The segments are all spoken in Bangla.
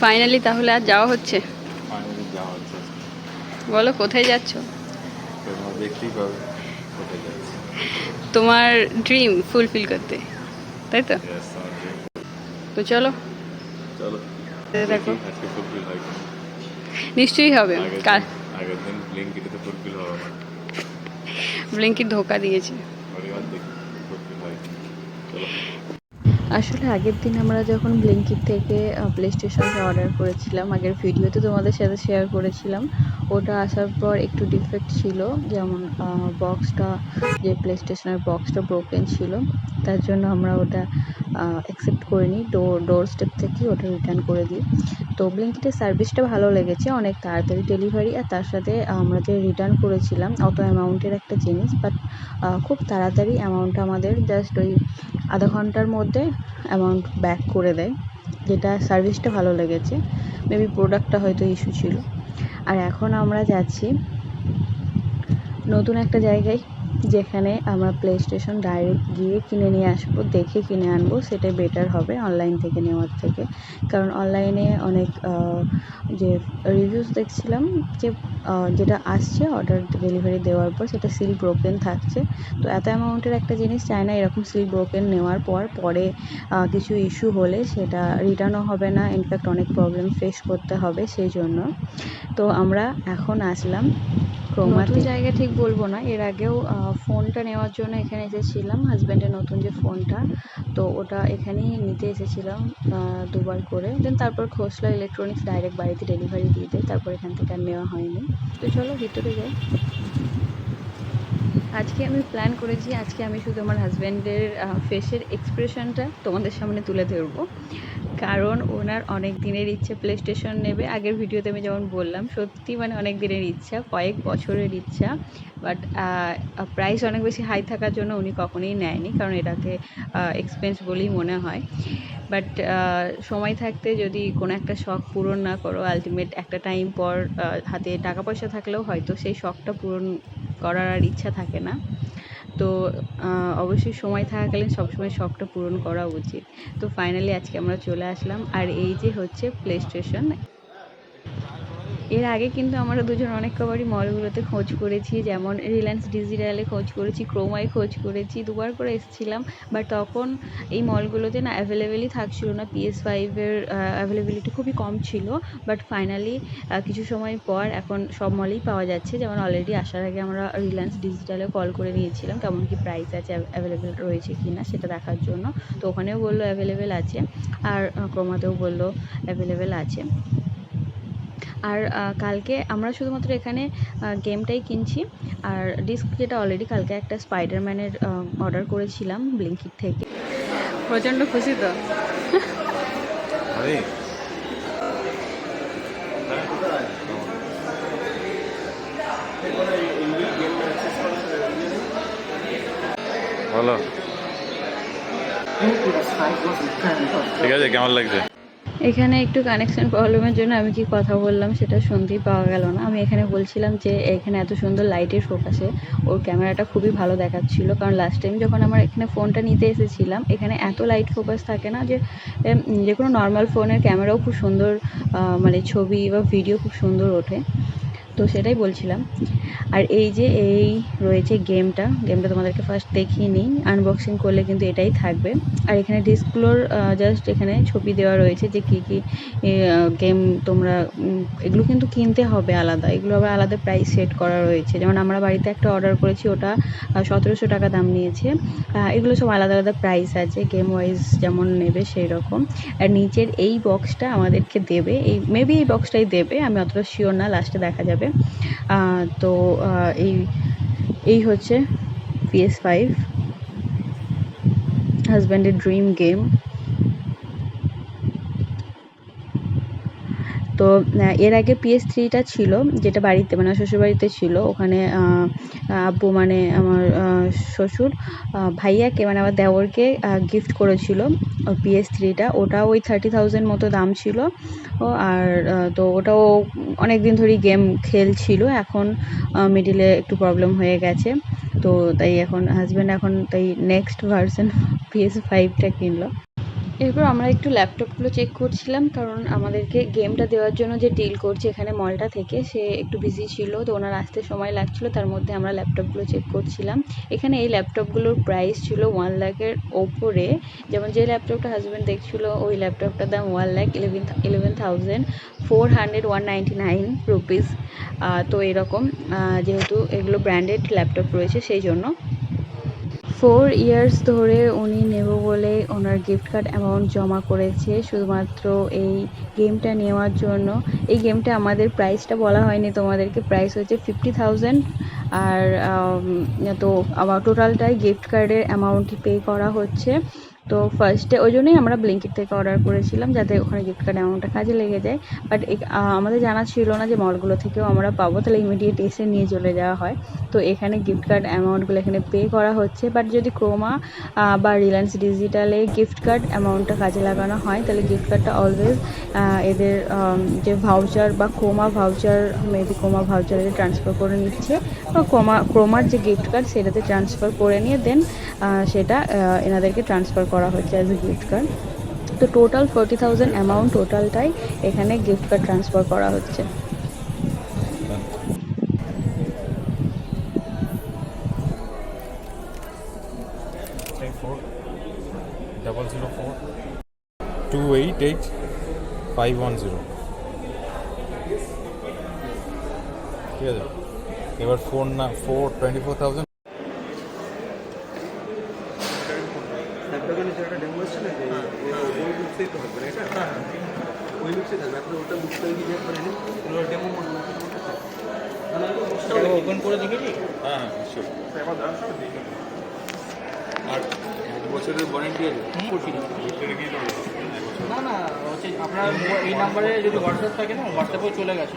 ফাইনালি তাহলে আর যাওয়া হচ্ছে? বলো কোথায় যাচ্ছ? তোমরা ড্রিম ফুলফিল করতে তাই তো। তো চলো। দেখো। নিশ্চয়ই হবে। কাল। ধোকা দিয়েছে। আসলে আগের দিন আমরা যখন ব্লিঙ্কিট থেকে প্লে স্টেশনটা অর্ডার করেছিলাম, আগের ভিডিওতে তোমাদের সাথে শেয়ার করেছিলাম, ওটা আসার পর একটু ডিফেক্ট ছিল, যেমন বক্সটা যে প্লে স্টেশনের বক্সটা ব্রোকেন ছিল, তার জন্য আমরা ওটা অ্যাকসেপ্ট করিনি ডোর ডোর স্টেপ থেকে ওটা রিটার্ন করে দিই। তো ব্লিঙ্কিটের সার্ভিসটা ভালো লেগেছে, অনেক তাড়াতাড়ি ডেলিভারি আর তার সাথে আমরা যে রিটার্ন করেছিলাম, অত অ্যামাউন্টের একটা জিনিস বাট খুব তাড়াতাড়ি অ্যামাউন্টটা আমাদের জাস্ট ওই আধা ঘণ্টার মধ্যে অ্যামাউন্ট ব্যাক করে দেয়, যেটা সার্ভিসটা ভালো লেগেছে মেবি প্রোডাক্টটা হয়তো ইস্যু ছিল। আর এখন আমরা যাচ্ছি নতুন একটা জায়গায়। যেখানে আমরা প্লে স্টেশন ডাইরেক্ট গিয়ে কিনে নিয়ে আসব, দেখে কিনে আনব, সেটাই বেটার হবে অনলাইন থেকে নেওয়ার থেকে। কারণ অনলাইনে অনেক যে রিভিউস দেখছিলাম যে যেটা আসছে অর্ডার ডেলিভারি দেওয়ার পর সেটা সিল ব্রোকেন থাকছে। তো এত অ্যামাউন্টের একটা জিনিস চায় না, এরকম সিল ব্রোকেন নেওয়ার পর, পরে কিছু ইস্যু হলে সেটা রিটার্নও হবে না। ইনফ্যাক্ট অনেক প্রবলেম ফেস করতে হবে সেই জন্য তো আমরা এখন আসলাম ক্রোমাতে। জায়গা ঠিক বলব না এর আগেও ফোনটা নেওয়ার জন্য এখানে এসেছিলাম হাজব্যান্ডের নতুন যে ফোনটা তো ওটা এখানেই নিতে এসেছিলাম দুবার করে। দেন তারপর খোসলা ইলেকট্রনিক্স ডাইরেক্ট বাড়িতে ডেলিভারি দিয়ে দেয় তারপর এখান থেকে আর নেওয়া হয়নি। তো চলো ভিতরে যাই। আজকে আমি প্ল্যান করেছি, আজকে আমি শুধু আমার হাজব্যান্ডের ফেসের এক্সপ্রেশনটা তোমাদের সামনে তুলে ধরবো। কারণ ওনার অনেক দিনের ইচ্ছে প্লে স্টেশন নেবে। আগের ভিডিওতে আমি যেমন বললাম, সত্যি মানে অনেক দিনের ইচ্ছা, কয়েক বছরের ইচ্ছা। বাট প্রাইস অনেক বেশি হাই থাকার জন্য উনি কখনোই নেয়নি, কারণ এটাকে এক্সপেন্স বলেই মনে হয়। বাট সময় থাকতে যদি কোনো একটা শখ পূরণ না করো আলটিমেট একটা টাইম পর আহ, হাতে টাকা পয়সা থাকলেও হয়তো সেই শখটা পূরণ করার আর ইচ্ছা থাকে না। তো আহ, অবশ্যই সময় থাকাকালীন সবসময় শখটা পূরণ করা উচিত। তো ফাইনালি আজকে আমরা চলে আসলাম। আর এই যে হচ্ছে প্লে স্টেশন এর আগে কিন্তু আমরা দুজন অনেক কবারই মলগুলোতে খোঁজ করেছি, যেমন রিলায়েন্স ডিজিটালে খোঁজ করেছি, ক্রোমায় খোঁজ করেছি, দুবার করে এসেছিলাম। বাট তখন এই মলগুলোতে না অ্যাভেলেবেলই থাকছিল না পিএস ফাইভের অ্যাভেলেবিলিটি খুবই কম ছিল। বাট ফাইনালি কিছু সময় পর এখন সব মলেই পাওয়া যাচ্ছে। যেমন অলরেডি আসার আগে আমরা রিলায়েন্স ডিজিটালে কল করে নিয়েছিলাম, কেমন কি প্রাইস আছে অ্যাভেলেবেল রয়েছে কি না সেটা দেখার জন্য। তো ওখানেও বলল অ্যাভেলেবেল আছে। আর ক্রোমাতেও বলল অ্যাভেলেবেল আছে। আর কালকে আমরা শুধুমাত্র এখানে গেমটাই কিনছি। আর ডিস্ক যেটা অলরেডি কালকে একটা স্পাইডারম্যানের অর্ডার করেছিলাম ব্লিঙ্কিট থেকে। প্রচণ্ড খুশি তো। বলো। ঠিক আছে কেমন লাগছে? এখানে একটু কানেকশন প্রবলেমের জন্য আমি কি কথা বললাম সেটা শুনতেই পাওয়া গেল না। আমি এখানে বলছিলাম যে এখানে এত সুন্দর লাইটের ফোকাসে ওর ক্যামেরাটা খুবই ভালো দেখাচ্ছিল। কারণ লাস্ট টাইম যখন আমার এখানে ফোনটা নিতে এসেছিলাম, এখানে এত লাইট ফোকাস থাকে না যে যে কোনো নর্মাল ফোনের ক্যামেরাও খুব সুন্দর মানে ছবি বা ভিডিও খুব সুন্দর ওঠে। তো সেটাই বলছিলাম। আর এই যে এই রয়েছে গেমটা গেমটা তোমাদেরকে ফার্স্ট দেখিয়ে নিই। আনবক্সিং করলে কিন্তু এটাই থাকবে। আর এখানে ডিসগুলোর জাস্ট এখানে ছবি দেওয়া রয়েছে যে কী কী গেম তোমরা এগুলো কিন্তু কিনতে হবে আলাদা। এগুলো আবার আলাদা প্রাইস সেট করা রয়েছে। যেমন আমরা বাড়িতে একটা অর্ডার করেছি, ওটা সতেরোশো টাকা দাম নিয়েছে। এগুলো সব আলাদা আলাদা প্রাইস আছে গেম ওয়াইজ যেমন নেবে সেই রকম আর নিচের এই বক্সটা আমাদেরকে দেবে। এই মেবি এই বক্সটাই দেবে, আমি অতটা শিওর না লাস্টে দেখা যাবে। তো এই এই হচ্ছে পিএস ফাইভ হাজব্যান্ডের ড্রিম গেম তো এর আগে পিএস থ্রিটা ছিল, যেটা বাড়িতে মানে শ্বশুরবাড়িতে ছিল। ওখানে আব্বু মানে আমার শ্বশুর ভাইয়াকে মানে আমার দেওরকে গিফট করেছিল পিএস থ্রিটা ওটা ওই থার্টি থাউজেন্ড মতো দাম ছিল। ও, আর তো ওটাও অনেক দিন ধরেই গেম খেলছিল। এখন মিডিলে একটু প্রবলেম হয়ে গেছে। তো তাই এখন হাজব্যান্ড এখন তাই নেক্সট ভার্সন পিএস ফাইভটা কিনলো। এরপর আমরা একটু ল্যাপটপগুলো চেক করছিলাম, কারণ আমাদেরকে গেমটা দেওয়ার জন্য যে ডিল করছে এখানে মলটা থেকে, সে একটু বিজি ছিল, তো ওনার আসতে সময় লাগছিল, তার মধ্যে আমরা ল্যাপটপগুলো চেক করছিলাম। এখানে এই ল্যাপটপগুলোর প্রাইস ছিল ওয়ান লাখের ওপরে। যেমন যে ল্যাপটপটা হাজব্যান্ড দেখছিল, ওই ল্যাপটপটার দাম one lakh eleven eleven thousand four hundred one ninety nine rupees তো এরকম যেহেতু এগুলো ব্র্যান্ডেড ল্যাপটপ রয়েছে, সেই জন্য ফোর ইয়ার্স ধরে উনি নেব বলে ওনার গিফট কার্ড অ্যামাউন্ট জমা করেছে। শুধুমাত্র এই গেমটা নেওয়ার জন্য। এই গেমটা আমাদের প্রাইসটা বলা হয়নি, তোমাদেরকে প্রাইস হচ্ছে ফিফটি থাউজেন্ড আর তো আবার টোটালটাই গিফট কার্ডের অ্যামাউন্ট পে করা হচ্ছে। তো ফার্স্টে ওই জন্যই আমরা ব্লিঙ্কিট থেকে অর্ডার করেছিলাম, যাতে ওখানে গিফট কার্ড অ্যামাউন্টটা কাজে লেগে যায়। বাট আমাদের জানা ছিল না যে মলগুলো থেকেও আমরা পাবো, তাহলে ইমিডিয়েট এসে নিয়ে চলে যাওয়া হয়। তো এখানে গিফট কার্ড অ্যামাউন্টগুলো এখানে পে করা হচ্ছে। বাট যদি ক্রোমা বা রিলায়েন্স ডিজিটালে গিফট কার্ড অ্যামাউন্টটা কাজে লাগানো হয়, তাহলে গিফট কার্ডটা অলওয়েজ এদের যে ভাউচার বা ক্রোমা ভাউচার মেবি ক্রোমা ভাউচারে ট্রান্সফার করে নিচ্ছে, বা ক্রোমা ক্রোমার যে গিফট কার্ড সেটাতে ট্রান্সফার করে নিয়ে দেন সেটা এনাদেরকে ট্রান্সফার করা হচ্ছে অ্যাজ এ গিফট কার্ড তো টোটাল ফোর্টি থাউজেন্ড অ্যামাউন্ট টোটালটাই এখানে গিফট কার্ড ট্রান্সফার করা হচ্ছে। জিরো ঠিক আছে? এবার ফোর না ফোর টোয়েন্টি ফোর থাউজেন্ড যে একটা ডেমো এসছে না যে ওই তো হবে এটা ওই থাকবে আপনি ওটা যে ওগুলো ডেমো মনে ওপেন করে দেখেছি? হ্যাঁ আর এক বছরের ওয়ারেন্টি আছে? না না হচ্ছে আপনার এই নাম্বারে যদি হোয়াটসঅ্যাপ থাকে না হোয়াটসঅ্যাপেও চলে গেছে।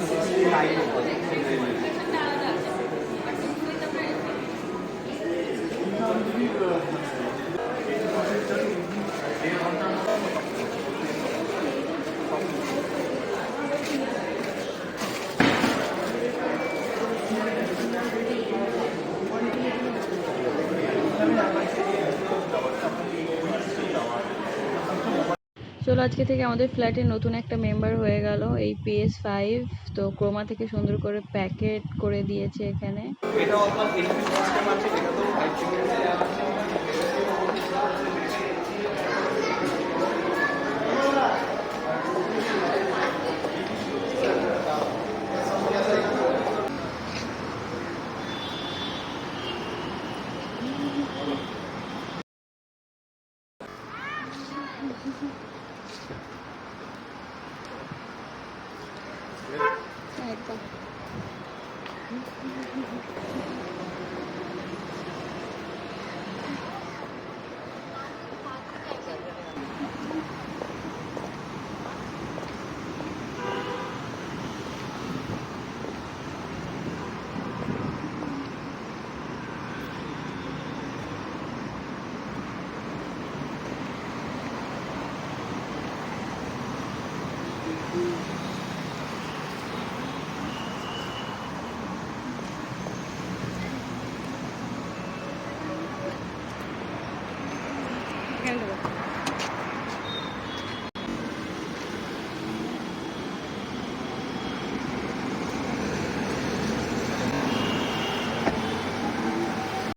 সিক্সটি নাইন চলো আজকে থেকে আমাদের ফ্ল্যাটে নতুন একটা মেম্বার হয়ে গেল, এই পিএস ফাইভ তো ক্রোমা থেকে সুন্দর করে প্যাকেট করে দিয়েছে এখানে। এটা আপনার একদম দেবো